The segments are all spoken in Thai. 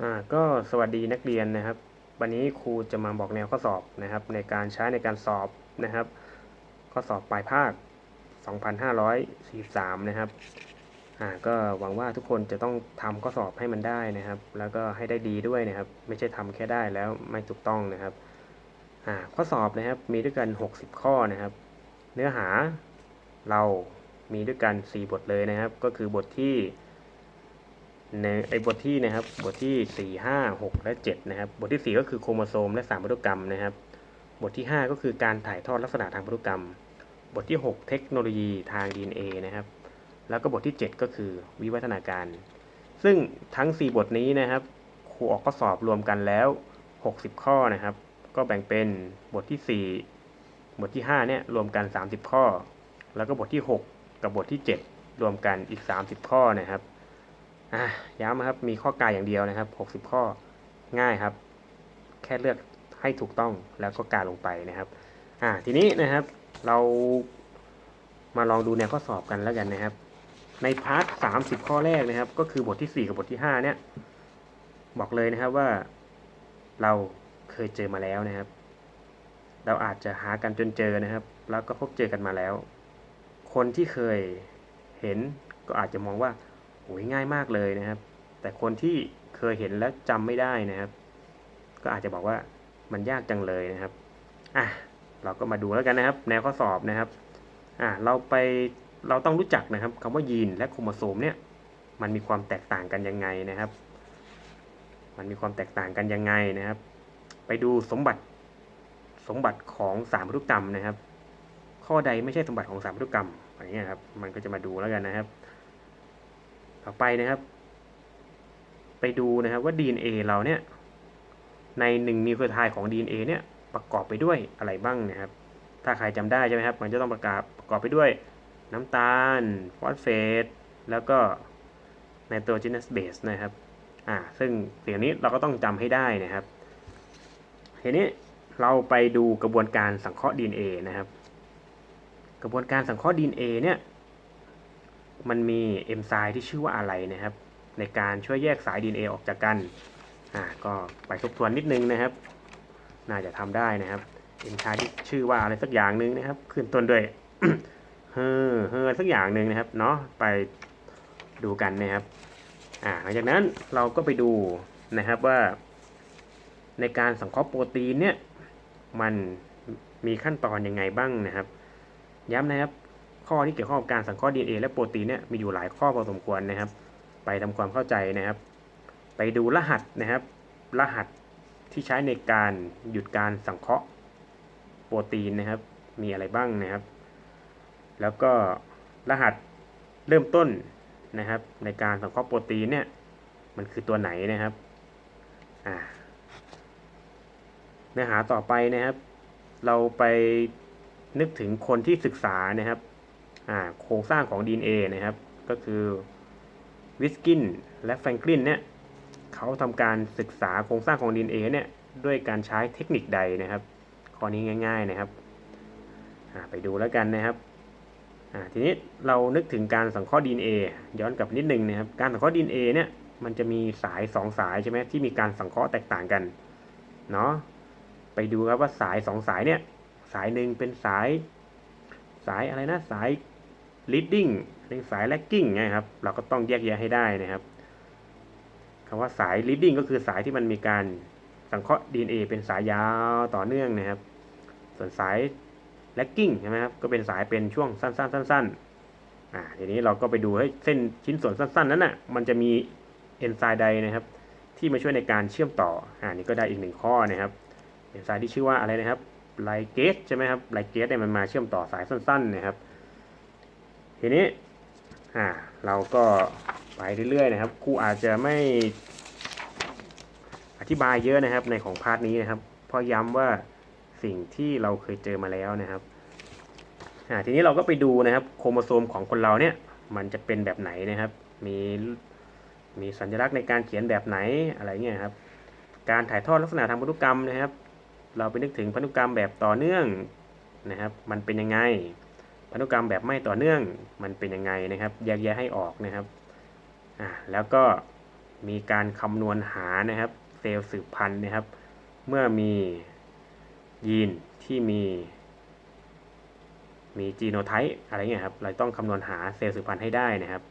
อ่าก็สวัสดีนักเรียนนะครับ วันนี้ครูจะมาบอกแนวข้อสอบนะครับ ในการใช้ในการสอบนะครับ ข้อสอบปลายภาค 2543 นะครับอ่าก็หวังว่าทุกคนจะต้องทำข้อสอบให้มันได้นะครับ แล้วก็ให้ได้ดีด้วยนะครับ ไม่ใช่ทำแค่ได้แล้วไม่ถูกต้องนะครับอ่าข้อสอบนะครับมีด้วยกัน 60 ข้อนะครับ เนื้อหาเรามีด้วยกัน 4 บทเลยนะครับ ก็คือบทที่ ในไอ้บทที่นะครับบทที่ 4 5 6 และ 7 นะครับ บทที่ 4 ก็คือโครโมโซมและสารพันธุกรรมนะครับ บทที่ 5 ก็คือการถ่ายทอดลักษณะทางพันธุกรรม บทที่ 6 เทคโนโลยีทาง DNA นะครับ แล้วก็บทที่ 7 ก็คือวิวัฒนาการ ซึ่งทั้ง 4 บทนี้นะครับครูออกข้อสอบรวมกันแล้ว 60 ข้อนะครับ ก็แบ่งเป็นบทที่ 4 บทที่ 5 เนี่ยรวมกัน 30 ข้อ แล้วก็บทที่ 6 กับบทที่ 7 รวมกันอีก 30 ข้อนะครับ อะย้ำนะครับมีข้อกายอย่างเดียวนะครับ 60 ข้อง่ายครับ แค่เลือกให้ถูกต้องแล้วก็การลงไปนะครับ อะทีนี้นะครับเรามาลองดูแนวข้อสอบกันแล้วกันนะครับ ในพาร์ท30ข้อแรกนะครับ ก็คือบทที่4กับบทที่5เนี่ยบอกเลยนะครับว่าเราเคยเจอมาแล้วนะครับ เราอาจจะหากันจนเจอนะครับ แล้วก็พบเจอกันมาแล้ว คนที่เคยเห็นก็อาจจะมองว่า โอ้ยง่ายมากเลยนะครับ แต่คนที่เคยเห็นแล้วจำไม่ได้นะครับ ก็อาจจะบอกว่ามันยากจังเลยนะครับอะเราก็มาดูแล้วกันนะครับ แนวข้อสอบนะครับอะเราไปเราต้องรู้จักนะครับคำว่ายีนและโครโมโซมเนี่ยมันมีความแตกต่างกันยังไงนะครับ มันมีความแตกต่างกันยังไงนะครับ ไปดูสมบัติสมบัติของสารพันธุกรรมนะครับ ข้อใดไม่ใช่สมบัติของสารพันธุกรรมอย่างเงี้ยครับ มันก็จะมาดูแล้วกันนะครับ ต่อไปนะครับ ไปดูนะครับว่า DNA เราเนี่ย ในหนึ่งนิวเคลียไทด์ของ DNA เนี่ยประกอบไปด้วยอะไรบ้างนะครับ ถ้าใครจำได้ใช่ไหมครับ มันจะต้องประกอบประกอบไปด้วย น้ำตาล ฟอสเฟต แล้วก็ไนโตรเจนัสเบสนะครับ อ่า ซึ่งสิ่งนี้เราก็ต้องจำให้ได้นะครับทีนี้เราไปดูกระบวนการสังเคราะห์ DNA นะครับ กระบวนการสังเคราะห์ DNA เนี่ย มันมีเอนไซม์ที่ชื่อว่าอะไรนะครับ ในการช่วยแยกสาย DNA ออกจากกันอ่าก็ไปทบทวนนิดนึงนะครับ น่าจะทำได้นะครับเอนไซม์ที่ชื่อว่าอะไรสักอย่างหนึ่งนะครับ ขึ้นต้นด้วยเฮอเฮอสักอย่างหนึ่งนะครับเนาะไปดูกันนะครับอ่าหลังจากนั้นเราก็ไปดูนะครับว่า ในการสังเคราะห์โปรตีนเนี่ยมันมีขั้นตอนยังไงบ้างนะครับ ย้ำนะครับ ข้อที่เกี่ยวข้องกับการสังเคราะห์ DNA และโปรตีนเนี่ยมีอยู่หลายข้อพอสมควรนะครับ ไปทำความเข้าใจนะครับ ไปดูรหัสนะครับ รหัสที่ใช้ในการหยุดการสังเคราะห์โปรตีนนะครับ มีอะไรบ้างนะครับ แล้วก็รหัสเริ่มต้นนะครับ ในการสังเคราะห์โปรตีนเนี่ยมันคือตัวไหนนะครับอ่าเนื้อหาต่อไปนะครับ เราไปนึกถึงคนที่ศึกษานะครับ โครงสร้างของ DNA นะครับ ก็คือวิสกินและแฟรงกลินเนี่ยเขาทำการศึกษาโครงสร้างของ DNA เนี่ยด้วยการใช้เทคนิคใดนะครับ ข้อนี้ง่าย ๆนะครับไปดูแล้วกันนะครับทีนี้เรานึกถึงการสังเคราะห์ DNA ย้อนกลับนิดนึงนะครับ การสังเคราะห์ DNA เนี่ยมันจะมีสาย2สายใช่ไหมที่มีการสังเคราะห์แตกต่างกันเนาะไปดูครับว่าสาย2สายเนี่ยสายหนึ่งเป็นสายสายอะไรนะสาย leading เป็นสาย lagging นะครับ เราก็ต้องแยกแยะให้ได้นะครับคำว่าสาย leading ก็คือสายที่มันมีการสังเคราะห์ DNA เป็นสายยาวต่อเนื่องนะครับ ส่วนสาย lagging ใช่ไหมครับ ก็เป็นสายเป็นช่วงสั้นๆสั้นๆอ่า ทีนี้เราก็ไปดูให้เส้นชิ้นส่วนสั้นๆ นั้นน่ะ มันจะมีเอนไซม์ใดนะครับ ที่มาช่วยในการเชื่อมต่อ อ่า นี่ก็ได้อีกหนึ่งข้อนะครับ เอนไซม์ที่ชื่อว่าอะไรนะครับไลเกสใช่ไหมครับไลเกสเนี่ยมันมาเชื่อมต่อสายสั้นๆนะครับ ทีนี้อ่าเราก็ไปเรื่อยๆนะครับครูอาจจะไม่อธิบายเยอะนะครับในของพาร์ทนี้นะครับเพราะย้ำว่าสิ่งที่เราเคยเจอมาแล้วนะครับอ่าทีนี้เราก็ไปดูนะครับโครโมโซมของคนเราเนี่ยมันจะเป็นแบบไหนนะครับ มีมีสัญลักษณ์ในการเขียนแบบไหนอะไรเงี้ยครับ การถ่ายทอดลักษณะทางพันธุกรรมนะครับ เราไปนึกถึงพันธุกรรมแบบต่อเนื่องนะครับ มันเป็นยังไง พันธุกรรมแบบไม่ต่อเนื่องมันเป็นยังไงนะครับ แยกแยะให้ออกนะครับอ่าแล้วก็มีการคำนวณหานะครับ เซลล์สืบพันธุ์นะครับ เมื่อมียีนที่มี มีจีโนไทป์อะไรเงี้ยครับ เราต้องคำนวณหาเซลล์สืบพันธุ์ให้ได้นะครับ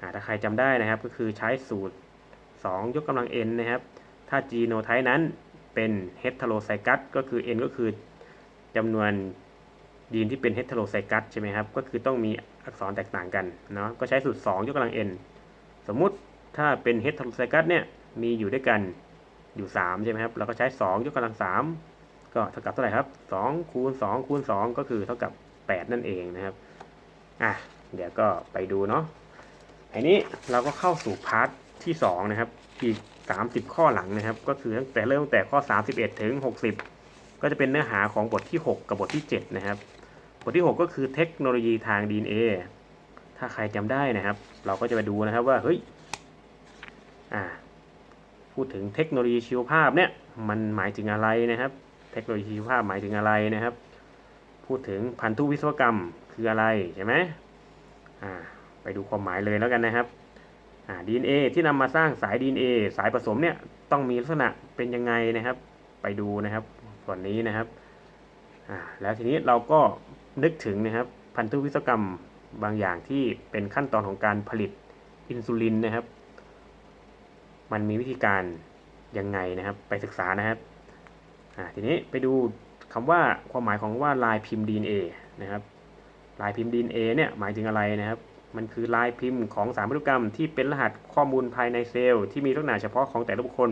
อ่าถ้าใครจำได้นะครับก็คือใช้สูตร 2 ยกกำลัง n นะครับ ถ้าจีโนไทป์นั้นเป็นเฮตโ o ไซกัสก็คือ n ก็คือจำนวน ยีนที่เป็นเฮตโ o ไซกัสใช่ไหมครับ ก็คือต้องมีอักษรแตกต่างกันเนาะ ก็ใช้สูตร 2 ยกกำลัง n สมมุติถ้าเป็นเฮตโ o ไซกัสเนี่ย มีอยู่ด้วยกันอยู่ 3 ใช่ไหมครับ เราก็ใช้ 2 ยกกำลัง 3 ก็เท่ากับเท่าไหร่ครับ2คูณ2คูณ2 ก็คือเท่ากับ 8 นั่นเองนะครับ อะ เดี๋ยวก็ไปดูเนาะอันนี้เราก็เข้าสู่พาร์ทที่ 2 นะครับ อีก 30 ข้อหลังนะครับ ก็คือตั้งแต่เริ่มตั้งแต่ข้อ 31 ถึง 60 ก็จะเป็นเนื้อหาของบทที่ 6 กับบทที่ 7 นะครับ ทที่ 6 ก็คือเทคโนโลยีทาง DNA ถ้าใครจำได้นะครับ เราก็จะไปดูนะครับว่าเฮ้ยอ่าพูดถึงเทคโนโลยีชีวภาพเนี่ยมันหมายถึงอะไรนะครับ เทคโนโลยีชีวภาพหมายถึงอะไรนะครับ พูดถึงพันธุวิศวกรรมคืออะไรใช่ไหมอ่าไปดูความหมายเลยแล้วกันนะครับอ่า DNA ที่นำมาสร้างสาย DNA สายผสมเนี่ยต้องมีลักษณะเป็นยังไงนะครับ ไปดูนะครับส่วนนี้นะครับ อ่าแล้วทีนี้เราก็นึกถึงนะครับพันธุวิศวกรรมบางอย่างที่เป็นขั้นตอนของการผลิตอินซูลินนะครับ มันมีวิธีการยังไงนะครับ ไปศึกษานะครับอ่าทีนี้ไปดูคำว่าความหมายของว่าลายพิมพ์ DNA นะครับ ลายพิมพ์ DNA เนี่ยหมายถึงอะไรนะครับ มันคือลายพิมพ์ของสารพันธุกรรมที่เป็นรหัสข้อมูลภายในเซลล์ที่มีลักษณะเฉพาะของแต่ละบุคคล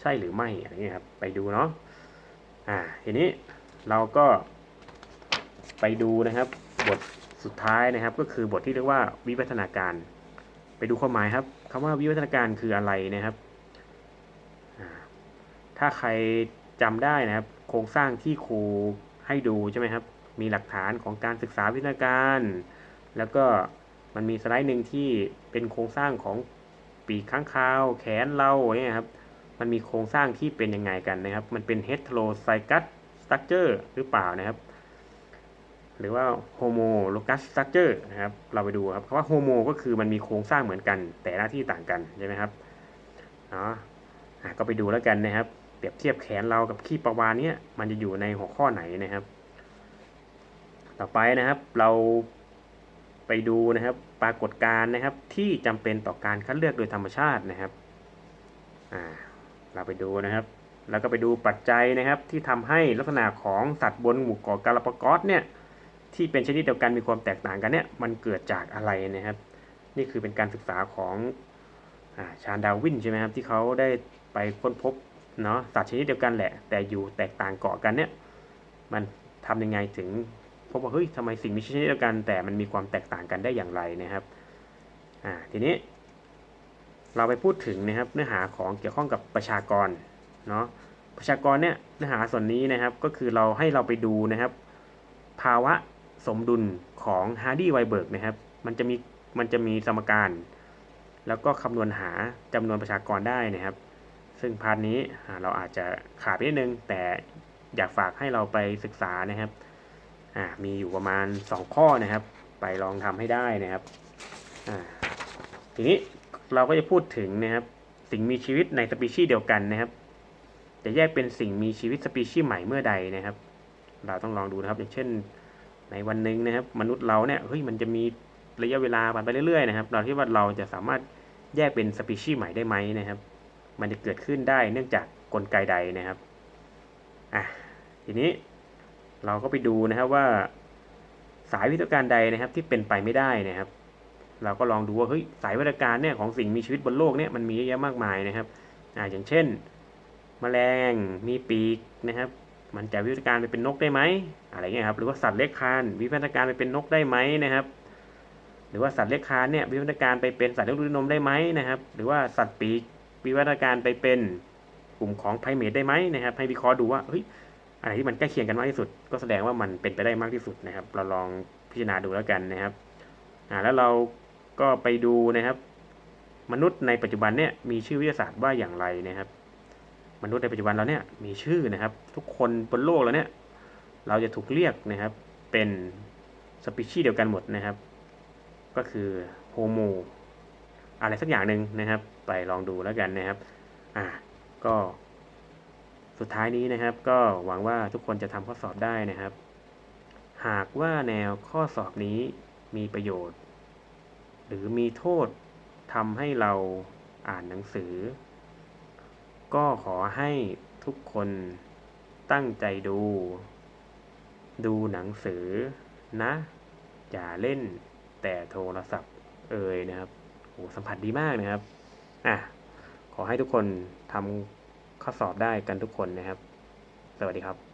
ใช่หรือไม่อะไรเงี้ยครับไปดูเนาะอ่าทีนี้ เราก็ไปดูนะครับ บทสุดท้ายนะครับ ก็คือบทที่เรียกว่าวิวัฒนาการ ไปดูความหมายครับคำว่าวิวัฒนาการคืออะไรนะครับ ถ้าใครจำได้นะครับ โครงสร้างที่ครูให้ดูใช่ไหมครับ มีหลักฐานของการศึกษาวิทยาการ แล้วก็มันมีสไลด์หนึ่งที่เป็นโครงสร้างของปีกข้างคาว แขนเราเนี่ยครับ มันมีโครงสร้างที่เป็นยังไงกันนะครับ มันเป็น heterozygous structure หรือเปล่านะครับ หรือว่า homologous structure นะครับ เราไปดูครับคำว่า homo ก็คือมันมีโครงสร้างเหมือนกัน แต่หน้าที่ต่างกันใช่ไหมครับเนาะอะก็ไปดูแล้วกันนะครับ เปรียบเทียบแขนเรากับขี้ปลาวานเนี่ยมันจะอยู่ในหัวข้อไหนนะครับ ต่อไปนะครับเราไปดูนะครับปรากฏการณ์นะครับที่จำเป็นต่อการคัดเลือกโดยธรรมชาตินะครับ อ่า เราไปดูนะครับ แล้วก็ไปดูปัจจัยนะครับที่ทำให้ลักษณะของสัตว์บนหมู่เกาะกาลาปากอสเนี่ยที่เป็นชนิดเดียวกันมีความแตกต่างกันเนี่ยมันเกิดจากอะไรนะครับ นี่คือเป็นการศึกษาของอาชาญดาวินใช่ไหมครับที่เขาได้ไปค้นพบเนาะสัตว์ชนิดเดียวกันแหละ แต่อยู่แตกต่างเกาะกันเนี่ยมันทำยังไงถึงพบว่าเฮ้ยทำไมสิ่งมีชนิดเดียวกัน แต่มันมีความแตกต่างกันได้อย่างไรนะครับอ่าทีนี้เราไปพูดถึงนะครับเนื้อหาของเกี่ยวข้องกับประชากร เนาะประชากรเนี่ยเนื้อหาส่วนนี้นะครับก็คือเราให้เราไปดูนะครับ ภาวะสมดุลของฮาร์ดีไวเบิร์กนะครับ มันจะมีมันจะมีสมการ แล้วก็คำนวณหาจำนวนประชากรได้นะครับ ซึ่งพาร์ทนี้เราอาจจะขาดไปนิดนึง แต่อยากฝากให้เราไปศึกษานะครับมีอยู่ประมาณ 2 ข้อนะครับ ไปลองทำให้ได้นะครับทีนี้เราก็จะพูดถึงนะครับ สิ่งมีชีวิตในสปีชีส์เดียวกันนะครับ จะแยกเป็นสิ่งมีชีวิตสปีชีส์ใหม่เมื่อใดนะครับ เราต้องลองดูนะครับอย่างเช่น ในวันหนึ่งนะครับ มนุษย์เราเนี่ยเฮ้ยมันจะมีระยะเวลาผ่านไปเรื่อยๆนะครับ เราคิดว่าเราจะสามารถแยกเป็นสปีชีส์ใหม่ได้ไหมนะครับ มันจะเกิดขึ้นได้เนื่องจากกลไกใดนะครับอะทีนี้เราก็ไปดูนะครับว่า สายวิทยาการใดนะครับที่เป็นไปไม่ได้นะครับ เราก็ลองดูว่าเฮ้ยสายวิทยาการเนี่ยของสิ่งมีชีวิตบนโลกเนี่ยมันมีเยอะแยะมากมายนะครับอ่าอย่างเช่น แมลงมีปีกนะครับ มันจะวิวัฒนาการไปเป็นนกได้ไหมอะไรเงี้ยครับหรือว่าสัตว์เลื้อยคลานวิวัฒนาการไปเป็นนกได้ไหมนะครับ หรือว่าสัตว์เลื้อยคลานเนี่ยวิวัฒนาการไปเป็นสัตว์เลี้ยงดูด้วยนมได้ไหมนะครับ หรือว่าสัตว์ปีกวิวัฒนาการไปเป็นกลุ่มของไพเมทได้ไหมนะครับ ให้วิเคราะห์ดูว่าเฮ้ยอะไรที่มันใกล้เคียงกันมากที่สุด ก็แสดงว่ามันเป็นไปได้มากที่สุดนะครับ เราลองพิจารณาดูแล้วกันนะครับอ่าแล้วเราก็ไปดูนะครับ มนุษย์ในปัจจุบันเนี่ยมีชื่อวิทยาศาสตร์ว่าอย่างไรนะครับ มนุษย์ในปัจจุบันเราเนี่ยมีชื่อนะครับ ทุกคนบนโลกแล้วเนี่ยเราจะถูกเรียกนะครับเป็นสปีชีส์เดียวกันหมดนะครับ ก็คือโฮโมอะไรสักอย่างหนึ่งนะครับ ไปลองดูแล้วกันนะครับอ่าก็สุดท้ายนี้นะครับ ก็หวังว่าทุกคนจะทำข้อสอบได้นะครับ หากว่าแนวข้อสอบนี้มีประโยชน์ หรือมีโทษทำให้เราอ่านหนังสือ ก็ขอให้ทุกคนตั้งใจดู ดูหนังสือนะ อย่าเล่นแต่โทรศัพท์เอ่ยนะครับโอ้สัมผัสดีมากนะครับ อะ ขอให้ทุกคนทำข้อสอบได้กันทุกคนนะครับ สวัสดีครับ